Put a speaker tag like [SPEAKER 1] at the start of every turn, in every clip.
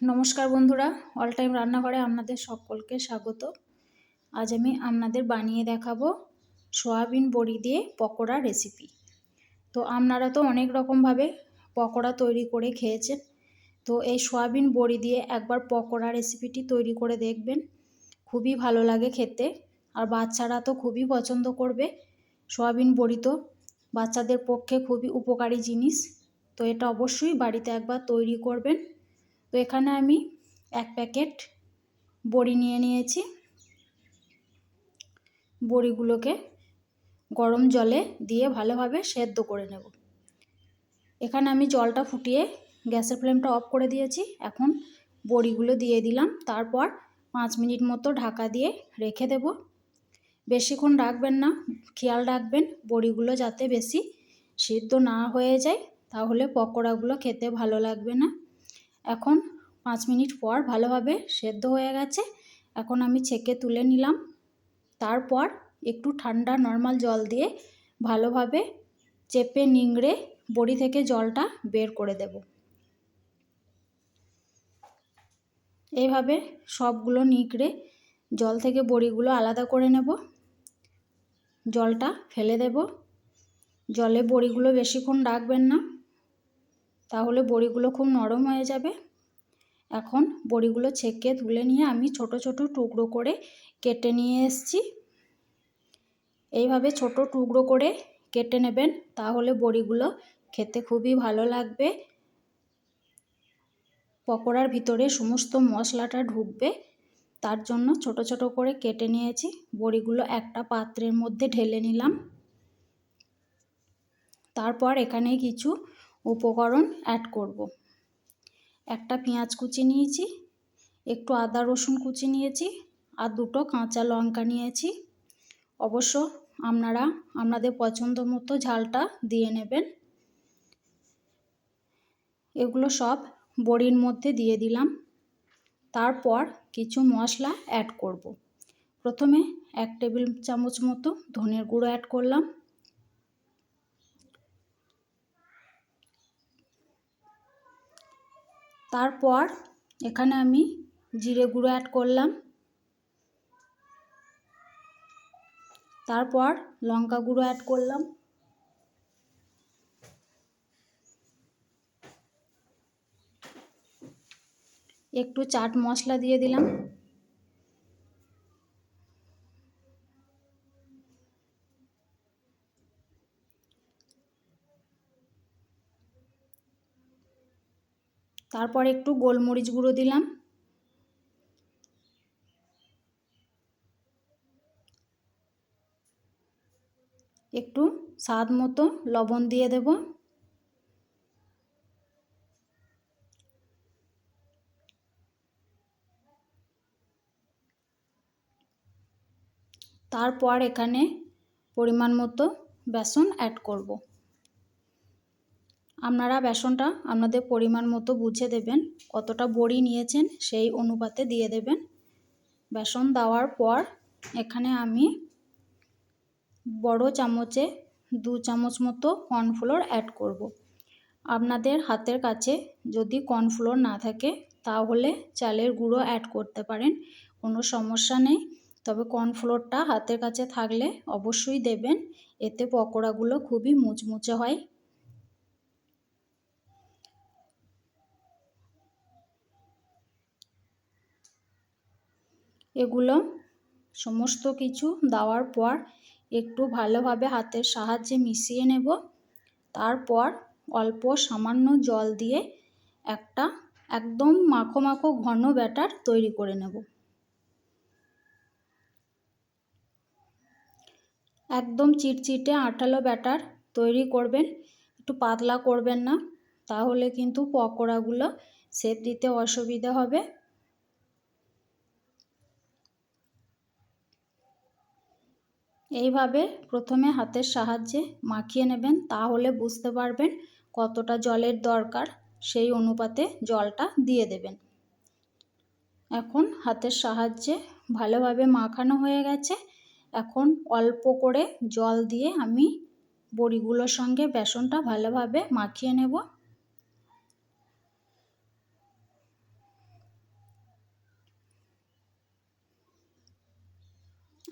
[SPEAKER 1] নমস্কার বন্ধুরা all time রান্নাঘরে আপনাদের সকলকে স্বাগত। আজ আমি আপনাদের বানিয়ে দেখাবো সয়াবিন বড়ি দিয়ে পকোড়া রেসিপি তো আপনারা তো অনেক রকমভাবে পকোড়া তৈরি করে খেয়েছেন। তো এই সয়াবিন বড়ি দিয়ে একবার পকোড়া রেসিপিটি তৈরি করে দেখবেন। খুবই ভালো লাগে খেতে। আর বাচ্চারা তো খুবই পছন্দ করবে। সয়াবিন বড়ি তো বাচ্চাদের পক্ষে খুবই উপকারী জিনিস। তো এটা অবশ্যই বাড়িতে একবার তৈরি করবেন। তো এখানে আমি এক প্যাকেট বড়ি নিয়ে নিয়েছি। বড়িগুলোকে গরম জলে দিয়ে ভালোভাবে সেদ্ধ করে নেব। এখানে আমি জলটা ফুটিয়ে গ্যাসের ফ্লেমটা অফ করে দিয়েছি। এখন বড়িগুলো দিয়ে দিলাম। তারপর পাঁচ মিনিট মতো ঢাকা দিয়ে রেখে দেব। বেশিক্ষণ রাখবেন না, খেয়াল রাখবেন বড়িগুলো যাতে বেশি সিদ্ধ না হয়ে যায়, তাহলে পকোড়াগুলো খেতে ভালো লাগবে না। এখন পাঁচ মিনিট পর ভালোভাবে সেদ্ধ হয়ে গেছে। এখন আমি ছেঁকে তুলে নিলাম। তারপর একটু ঠান্ডা নর্মাল জল দিয়ে ভালোভাবে চেপে নিংড়ে বড়ি থেকে জলটা বের করে দেব। এইভাবে সবগুলো নিংড়ে জল থেকে বড়িগুলো আলাদা করে নেব। জলটা ফেলে দেব। জলে বড়িগুলো বেশিক্ষণ রাখবেন না। তাহলে বড়িগুলো খুব নরম হয়ে যাবে। এখন বড়িগুলো ছেঁকে তুলে নিয়ে আমি ছোট ছোট টুকরো করে কেটে নিয়ে এসছি। এইভাবে ছোট টুকরো করে কেটে নেবেন, তাহলে বড়িগুলো খেতে খুবই ভালো লাগবে। পকোড়ার ভিতরে সমস্ত মশলাটা ঢুকবে, তার জন্য ছোট ছোট করে কেটে নিয়েছি। বড়িগুলো একটা পাত্রের মধ্যে ঢেলে নিলাম। তারপর এখানে কিছু উপকরণ অ্যাড করব। একটা পেঁয়াজ কুচি নিয়েছি, একটু আদা রসুন কুচি নিয়েছি আর দুটো কাঁচা লঙ্কা নিয়েছি অবশ্য আপনারা আপনাদের পছন্দ মতো ঝালটা দিয়ে নেবেন এগুলো সব বড়ির মধ্যে দিয়ে দিলাম তারপর কিছু মশলা অ্যাড করব। প্রথমে এক টেবিল চামচ মতো ধনের গুঁড়ো অ্যাড করলাম তারপর এখানে আমি জিরে গুঁড়ো অ্যাড করলাম। তারপর লঙ্কা গুঁড়ো অ্যাড করলাম। একটু চাট মশলা দিয়ে দিলাম। তারপর একটু গোলমরিচ গুঁড়ো দিলাম। একটু স্বাদ মতো লবণ দিয়ে দেব। তারপর এখানে পরিমাণ মতো বেসন অ্যাড করব। আপনারা বেসনটা আপনাদের পরিমাণ মতো বুঝে দেবেন, কতটা বড়ি নিয়েছেন সেই অনুপাতে দিয়ে দেবেন। বেসন দেওয়ার পর এখানে আমি বড় চামচে দু চামচ মতো কর্নফ্লোর অ্যাড করব। আপনাদের হাতের কাছে যদি কর্নফ্লোর না থাকে, তাহলে চালের গুঁড়ো অ্যাড করতে পারেন, কোনো সমস্যা নেই। তবে কর্নফ্লোরটা হাতের কাছে থাকলে অবশ্যই দেবেন, এতে পকোড়াগুলো খুবই মুচমুচে হয়। এগুলো সমস্ত কিছু দেওয়ার পর একটু ভালোভাবে হাতের সাহায্যে মিশিয়ে নেব। তারপর অল্প সামান্য জল দিয়ে একটা একদম মাখো মাখো ঘন ব্যাটার তৈরি করে নেব। একদম চিটচিটে আঠালো ব্যাটার তৈরি করবেন, একটু পাতলা করবেন না, তাহলে কিন্তু পকোড়াগুলো শেপ দিতে অসুবিধা হবে। এইভাবে প্রথমে হাতের সাহায্যে মাখিয়ে নেবেন, তাহলে বুঝতে পারবেন কতটা জলের দরকার। সেই অনুপাতে জলটা দিয়ে দেবেন। এখন হাতের সাহায্যে ভালোভাবে মাখানো হয়ে গেছে। এখন অল্প করে জল দিয়ে আমি বড়িগুলোর সঙ্গে বেসনটা ভালোভাবে মাখিয়ে নেব।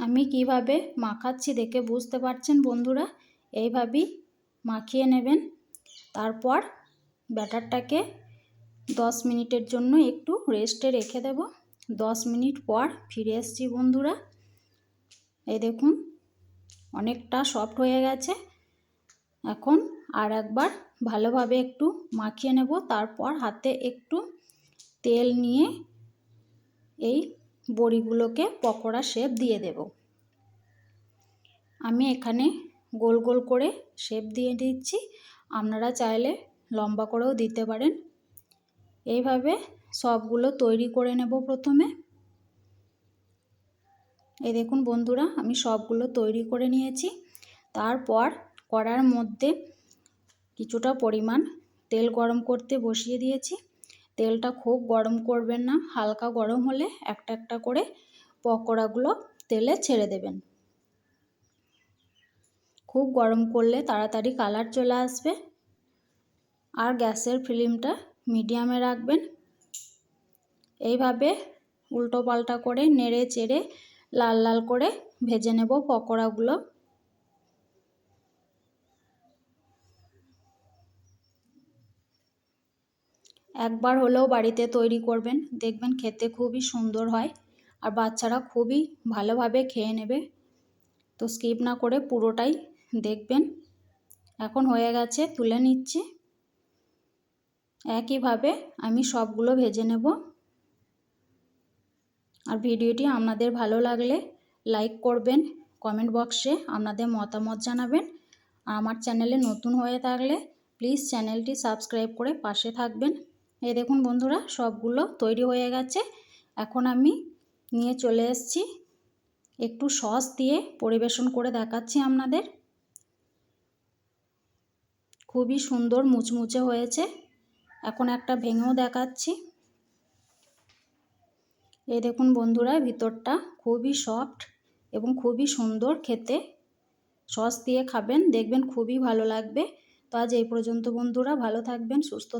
[SPEAKER 1] আমি কীভাবে মাখাচ্ছি দেখে বুঝতে পারছেন বন্ধুরা? এইভাবেই মাখিয়ে নেবেন। তারপর ব্যাটারটাকে দশ মিনিটের জন্য একটু রেস্টে রেখে দেব। দশ মিনিট পর ফিরে এসছি বন্ধুরা। এই দেখুন, অনেকটা সফট হয়ে গেছে। এখন আর একবার ভালোভাবে একটু মাখিয়ে নেব। তারপর হাতে একটু তেল নিয়ে এই বড়িগুলোকে পকোড়া শেপ দিয়ে দেব। আমি এখানে গোল গোল করে শেপ দিয়ে দিচ্ছি। আপনারা চাইলে লম্বা করেও দিতে পারেন। এইভাবে সবগুলো তৈরি করে নেব প্রথমে। এই দেখুন বন্ধুরা, আমি সবগুলো তৈরি করে নিয়েছি। তারপর কড়ার মধ্যে কিছুটা পরিমাণ তেল গরম করতে বসিয়ে দিয়েছি। তেলটা খুব গরম করবেন না, হালকা গরম হলে একটা একটা করে পকোড়াগুলো তেলে ছেড়ে দেবেন। খুব গরম করলে তাড়াতাড়ি কালার চলে আসবে। আর গ্যাসের ফ্লেমটা মিডিয়ামে রাখবেন। এইভাবে উল্টো পাল্টা করে নেড়ে চেড়ে লাল লাল করে ভেজে নেব পকোড়াগুলো। একবার হলেও বাড়িতে তৈরি করবেন। দেখবেন খেতে খুবই সুন্দর হয় আর বাচ্চারা খুবই ভালোভাবে খেয়ে নেবে। তো স্কিপ না করে পুরোটাই দেখবেন। এখন হয়ে গেছে, তুলে নিচ্ছি। একইভাবে আমি সবগুলো ভেজে নেব। আর ভিডিওটি আপনাদের ভালো লাগলে লাইক করবেন, কমেন্ট বক্সে আপনাদের মতামত জানাবেন। আর আমার চ্যানেলে নতুন হয়ে থাকলে প্লিজ চ্যানেলটি সাবস্ক্রাইব করে পাশে থাকবেন। এই দেখুন বন্ধুরা, সবগুলো তৈরি হয়ে গেছে। এখন আমি নিয়ে চলে এসেছি। একটু সস দিয়ে পরিবেশন করে দেখাচ্ছি আপনাদের। খুবই সুন্দর মুচমুচে হয়েছে। এখন একটা ভেঙেও দেখাচ্ছি। এই দেখুন বন্ধুরা, ভিতরটা খুবই সফট এবং খুবই সুন্দর খেতে। সস দিয়ে খাবেন, দেখবেন খুবই ভালো লাগবে। তো আজ এই পর্যন্ত বন্ধুরা, ভালো থাকবেন, সুস্থ